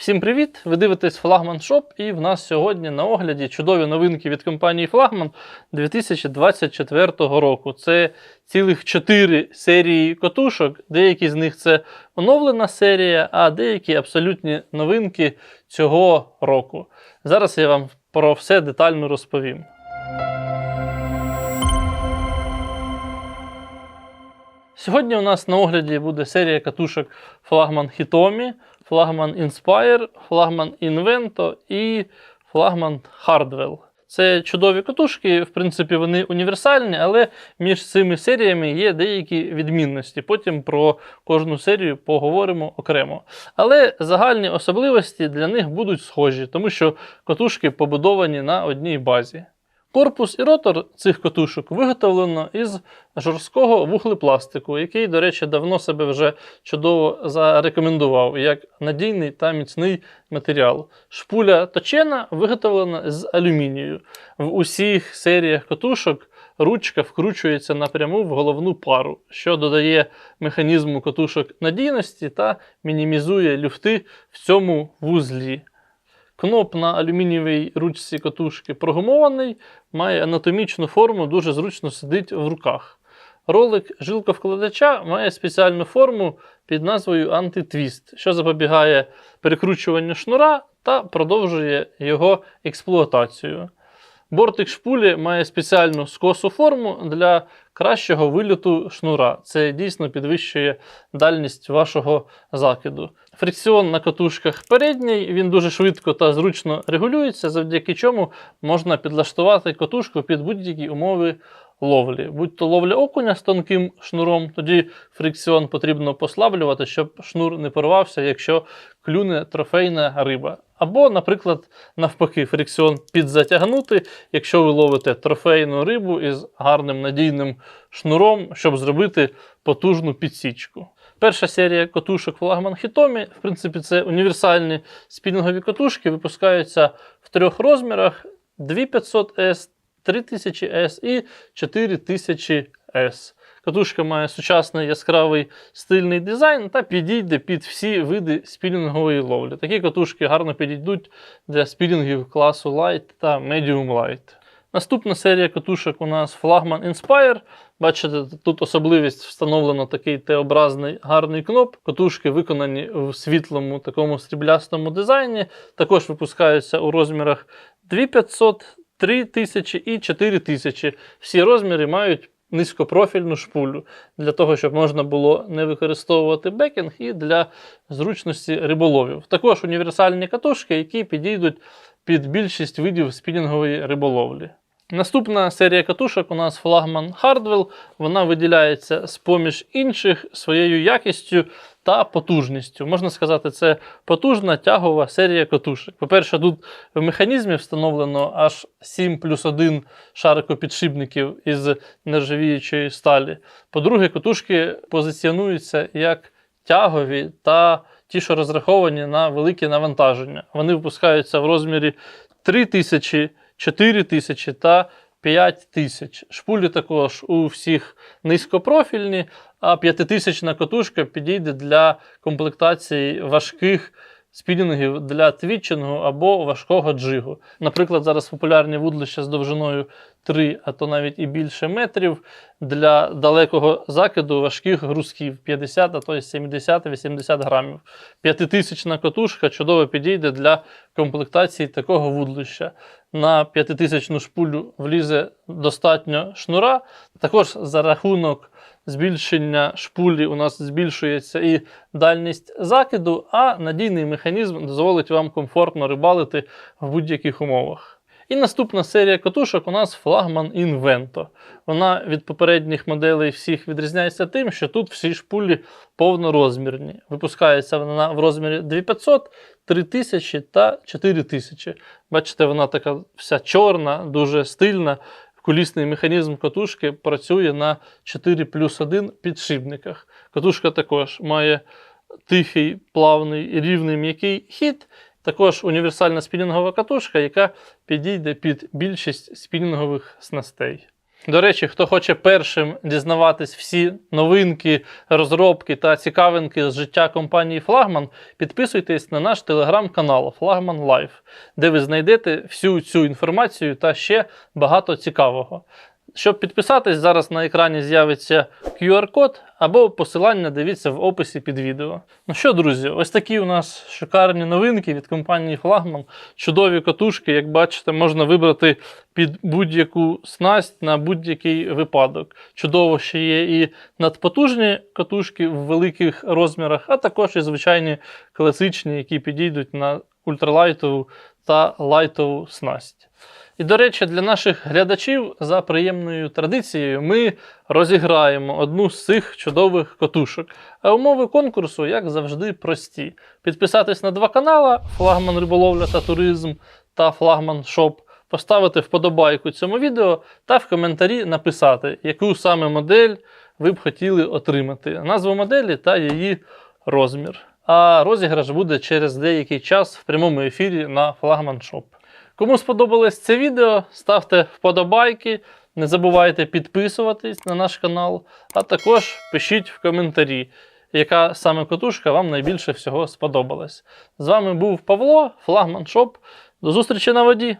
Всім привіт! Ви дивитесь Флагман Шоп, і в нас сьогодні на огляді чудові новинки від компанії Флагман 2024 року. Це цілих 4 серії котушок. Деякі з них це оновлена серія, а деякі абсолютні новинки цього року. Зараз я вам про все детально розповім. Сьогодні у нас на огляді буде серія катушок флагман Hitomi, флагман Inspire, флагман Invento і флагман Hardwell. Це чудові катушки, в принципі, вони універсальні, але між цими серіями є деякі відмінності. Потім про кожну серію поговоримо окремо. Але загальні особливості для них будуть схожі, тому що катушки побудовані на одній базі. Корпус і ротор цих катушок виготовлено із жорсткого вуглепластику, який, до речі, давно себе вже чудово зарекомендував як надійний та міцний матеріал. Шпуля точена виготовлена з алюмінію. В усіх серіях катушок ручка вкручується напряму в головну пару, що додає механізму катушок надійності та мінімізує люфти в цьому вузлі. Кноп на алюмінієвій ручці катушки прогумований, має анатомічну форму, дуже зручно сидить в руках. Ролик жилковкладача має спеціальну форму під назвою антитвіст, що запобігає перекручуванню шнура та продовжує його експлуатацію. Бортик шпулі має спеціальну скосу форму для кращого вильоту шнура. Це дійсно підвищує дальність вашого закиду. Фрикціон на катушках передній, він дуже швидко та зручно регулюється, завдяки чому можна підлаштувати катушку під будь-які умови ловлі. Будь то ловля окуня з тонким шнуром, тоді фрикціон потрібно послаблювати, щоб шнур не порвався, якщо клюне трофейна риба. Або, наприклад, навпаки, фрикціон підзатягнути, якщо ви ловите трофейну рибу із гарним надійним шнуром, щоб зробити потужну підсічку. Перша серія катушок флагман Hitomi, в принципі, це універсальні спінінгові катушки, випускаються в трьох розмірах: 2500S, 3000S і 4000S. Катушка має сучасний яскравий стильний дизайн та підійде під всі види спінінгової ловлі. Такі катушки гарно підійдуть для спінінгів класу Light та Medium Light. Наступна серія катушок у нас флагман Inspire. Бачите, тут особливість встановлено такий Т-образний гарний кноп. Катушки виконані в світлому такому сріблястому дизайні. Також випускаються у розмірах 2500, 3000 і 4000. Всі розміри мають низькопрофільну шпулю для того, щоб можна було не використовувати бекінг і для зручності риболовів. Також універсальні катушки, які підійдуть під більшість видів спінінгової риболовлі. Наступна серія катушок у нас флагман Hardwell. Вона виділяється з поміж інших своєю якістю та потужністю. Можна сказати, це потужна тягова серія катушок. По-перше, тут в механізмі встановлено аж 7 плюс 1 шарикопідшипників із нержавіючої сталі. По-друге, катушки позиціонуються як тягові та ті, що розраховані на велике навантаження. Вони випускаються в розмірі 3000 4 тисячі та 5 тисяч. Шпулі також у всіх низькопрофільні, а 5000 катушка підійде для комплектації важких спінінгів для твітчингу або важкого джигу. Наприклад, зараз популярні вудлища з довжиною 3, а то навіть і більше метрів для далекого закиду важких грузків 50, а то й 70-80 грамів. П'ятитисячна катушка чудово підійде для комплектації такого вудлища. На 5000 шпулю влізе достатньо шнура. Також за рахунок збільшення шпулі у нас збільшується і дальність закиду, а надійний механізм дозволить вам комфортно рибалити в будь-яких умовах. І наступна серія катушок у нас флагман Invento. Вона від попередніх моделей всіх відрізняється тим, що тут всі шпулі повнорозмірні. Випускається вона в розмірі 2500, 3000 та 4000. Бачите, вона така вся чорна, дуже стильна. Кулісний механізм катушки працює на 4 плюс 1 підшипниках. Катушка також має тихий, плавний рівний м'який хід. Також універсальна спінінгова катушка, яка підійде під більшість спінінгових снастей. До речі, хто хоче першим дізнаватись всі новинки, розробки та цікавинки з життя компанії Флагман, підписуйтесь на наш телеграм-канал Флагман Лайф, де ви знайдете всю цю інформацію та ще багато цікавого. Щоб підписатись, зараз на екрані з'явиться QR-код або посилання дивіться в описі під відео. Ну що, друзі, ось такі у нас шикарні новинки від компанії Флагман. Чудові катушки, як бачите, можна вибрати під будь-яку снасть на будь-який випадок. Чудово, що є і надпотужні катушки в великих розмірах, а також і звичайні класичні, які підійдуть на ультралайтову та лайтову снасть. І, до речі, для наших глядачів за приємною традицією ми розіграємо одну з цих чудових катушок. А умови конкурсу, як завжди, прості: підписатись на два канала: Флагман Риболовля та Туризм та Флагман Шоп, поставити вподобайку цьому відео та в коментарі написати, яку саме модель ви б хотіли отримати, назву моделі та її розмір. А розіграш буде через деякий час в прямому ефірі на Флагман Шоп. Кому сподобалось це відео, ставте вподобайки, не забувайте підписуватись на наш канал, а також пишіть в коментарі, яка саме котушка вам найбільше всього сподобалась. З вами був Павло, Флагман Шоп. До зустрічі на воді!